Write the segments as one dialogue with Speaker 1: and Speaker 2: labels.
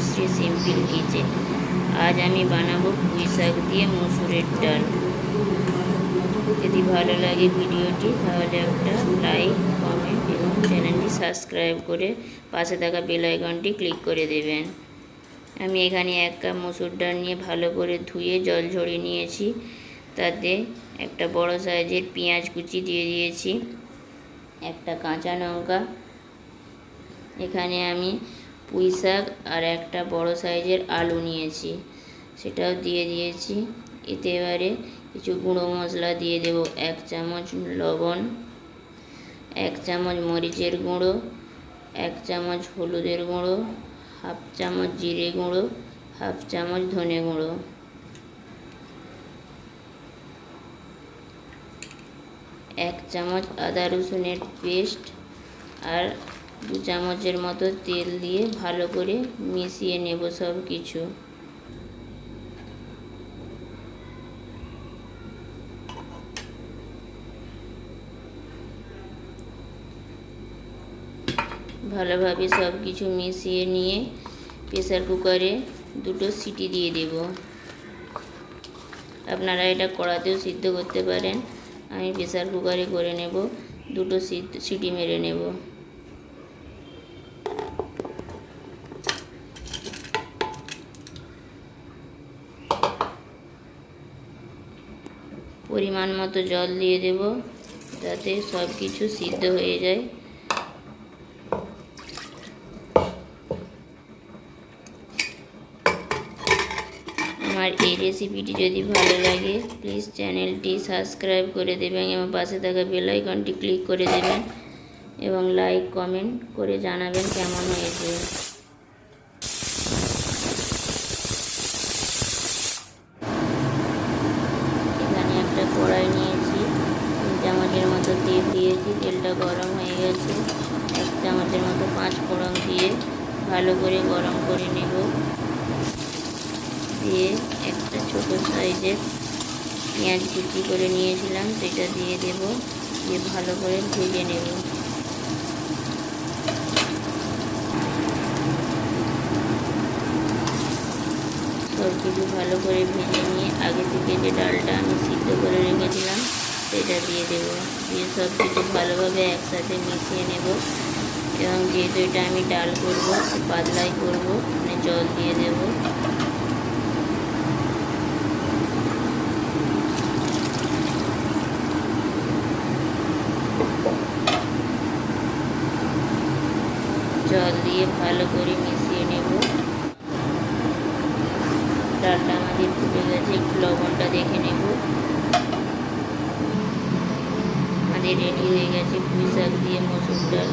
Speaker 1: Anushree simple kitchen. আজ আমি বানাবো পুঁই শাক দিয়ে মসুরের ডাল। যদি ভালো লাগে ভিডিওটি, তাহলে একটা লাইক, কমেন্ট এবং চ্যানেলটি সাবস্ক্রাইব করে পাশে থাকা বেল আইকনটি ক্লিক করে দেবেন। আমি এখানে এক কাপ মসুর ডাল নিয়ে ভালো করে ধুয়ে জল ঝরিয়ে নিয়েছি। তাতে একটা বড় সাইজের পেঁয়াজ কুচি দিয়ে দিয়েছি, একটা কাঁচা লঙ্কা। এখানে আমি পুঁই শাক আর একটা বড় সাইজের আলু নিয়েছি। সেটাও দিয়ে দিয়েছি। এতে এবারে কিছু গুঁড়ো মশলা দিয়ে দেব। এক চামচ লবণ, এক চামচ মরিচের গুঁড়ো, এক চামচ হলুদের গুঁড়ো, হাফ চামচ জিরে গুঁড়ো, হাফ চামচ ধনে গুঁড়ো। এক চামচ আদা রসুনের পেস্ট আর দু চামচের মতো তেল দিয়ে ভালো করে মিশিয়ে নেব সব কিছু। ভালোভাবে সব কিছু মিশিয়ে নিয়ে প্রেসার কুকারে দুটো সিটি দিয়ে দেব। আপনারা এটা কড়াতেও সিদ্ধ করতে পারেন। আমি প্রেসার কুকারে করে নেব, দুটো সিটি মেরে নেব। পরিমাণ মতো জল দিয়ে দেব, যাতে সব কিছু সিদ্ধ হয়ে যায়। আমার এই রেসিপিটি যদি ভালো লাগে প্লিজ চ্যানেলটি সাবস্ক্রাইব করে দেবেন এবং পাশে থাকা বেল আইকনটি ক্লিক করে দেবেন এবং লাইক কমেন্ট করে জানাবেন কেমন হয়েছে এখানে একটা কড়াই নিয়েছি তিন চামচের মতো দিয়েছি, তেলটা গরম হয়ে গেছে। এক চামচের মতো পাঁচ ফোড়ন দিয়ে ভালো করে গরম করে নেব। দিয়ে একটা ছোট সাইজের পেঁয়াজ কুচি করে নিয়েছিলাম, সেটা দিয়ে দেব। দিয়ে ভালো করে ভেজে নেব। সব কিছু ভালো করে ভেজে নিয়ে আগে থেকে যে ডালটা আমি সিদ্ধ করে রেখেছিলাম সেটা দিয়ে দেব। দিয়ে সব কিছু ভালোভাবে একসাথে মিশিয়ে নেব। এবং যেহেতু এটা আমি ডাল করব পাতলাই করব মানে জল দিয়ে দেবো। জল দিয়ে ভালো করে মিশিয়ে নেব। ডালটা আমাদের ফুটে গেছে, একটু লবণটা দেখে নেব। আমাদের রেডি হয়ে গেছে পুঁই শাক দিয়ে মসুর ডাল।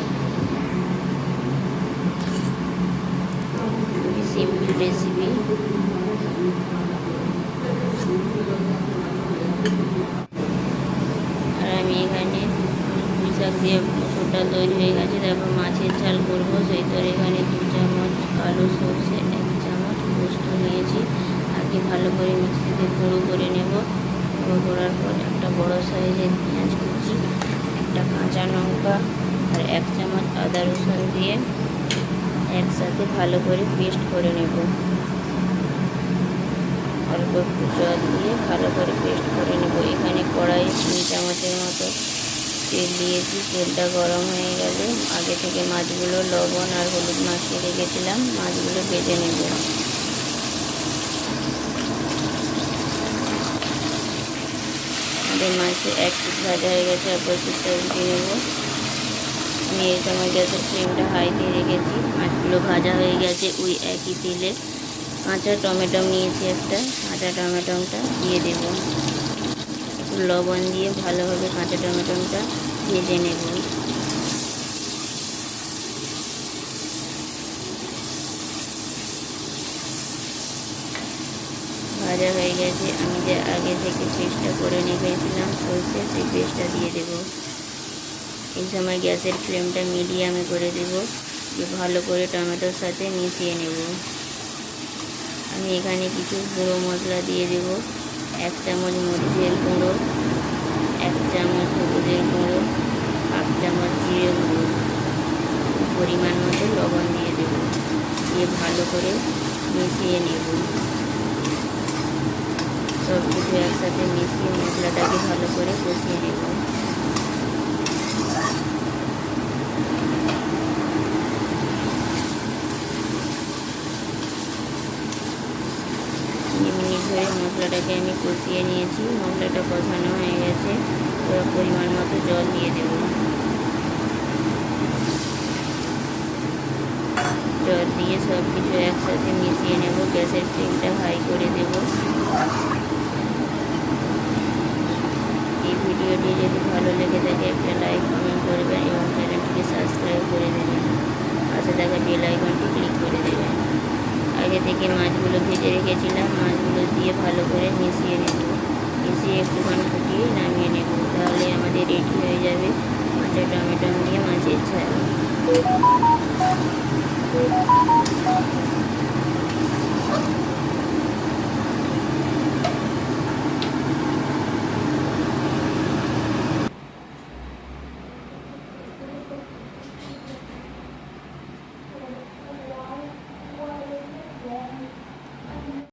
Speaker 1: খুবই সিম্পল রেসিপি আর আমি এখানে পুঁই শাক দিয়ে মসুর ডাল তৈরি হয়ে গেছে, তারপর মাছের ঝাল করব। সেই তোর এখানে দু চামচ কালো সর্ষে, এক চামচ পোস্ত নিয়েছি। আগে ভালো করে মিক্সিতে গুঁড়ো করে নেব। গুঁড়ো করার পর একটা বড় সাইজের পেঁয়াজ কুচি একটা কাঁচা লঙ্কা আর এক চামচ আদা রসুন দিয়ে একসাথে ভালো করে পেস্ট করে নেব। অল্প একটু জল দিয়ে ভালো করে পেস্ট করে নেব। এখানে কড়াই তিন চামচের মতো তেল দিয়েছি। তেলটা গরম হয়ে গেলে আগে থেকে মাছগুলো লবণ আর হলুদ মাখিয়ে রেখেছিলাম। মাছগুলো ভেজে নেব। আমাদের মাছে এক ভাজা হয়ে গেছে অপর পিসটা উল্টে নেব। আমি এই সময় গ্যাসের ফ্লেমটা হাই দিয়ে রেখেছি। মাছগুলো ভাজা হয়ে গেছে ওই একই তেলে। কাঁচা টমেটো নিয়েছি একটা, কাঁচা টমেটোটা দিয়ে দেব। লবণ দিয়ে ভালোভাবে কাঁচা টমেটোটা ভেজে নেব। ভাজা হয়ে গেছে, আমি যে আগে থেকে পেস্টটা করে রেখেছিলাম সরষে সেই পেস্টটা দিয়ে দেব। এই সময় গ্যাসের ফ্লেমটা মিডিয়ামে করে দেব, দিয়ে ভালো করে টমেটোর সাথে মিশিয়ে নেব। আমি এখানে কিছু গুঁড়ো মশলা দিয়ে দেব, এক চামচ মরিচের গুঁড়ো, এক চামচ হলুদের গুঁড়ো, হাফ চামচ জিরে গুঁড়ো। পরিমাণ মতো লবণ দিয়ে দেব, দিয়ে ভালো করে মিশিয়ে নেব। সব কিছু একসাথে মিশিয়ে মশলাটাকে ভালো করে কষিয়ে নেব ধরে মশলাটাকে আমি কষিয়ে নিয়েছি। মশলাটা কষানো হয়ে গেছে। পরিমাণ মতো জল দিয়ে দেব। জল দিয়ে সব কিছু একসাথে মিশিয়ে নেব, গ্যাসের ফ্লেমটা হাই করে দেব। এই ভিডিওটি যদি ভালো লেগে থাকে, একটা লাইক, কমেন্ট করবেন এবং চ্যানেলটিকে সাবস্ক্রাইব করে দেবেন। পাশে থাকা বেল আইকনটি ক্লিক করে দেবেন। আগে থেকে মাছগুলো ভেজে রেখেছিলাম, মাছগুলো দিয়ে ভালো করে মিশিয়ে নেব। মিশিয়ে একটুখানি ফুটিয়ে নামিয়ে নেব, তাহলে আমাদের রেডি হয়ে যাবে। মাছের টমেটো দিয়ে মাছের ঝাল। Thank you.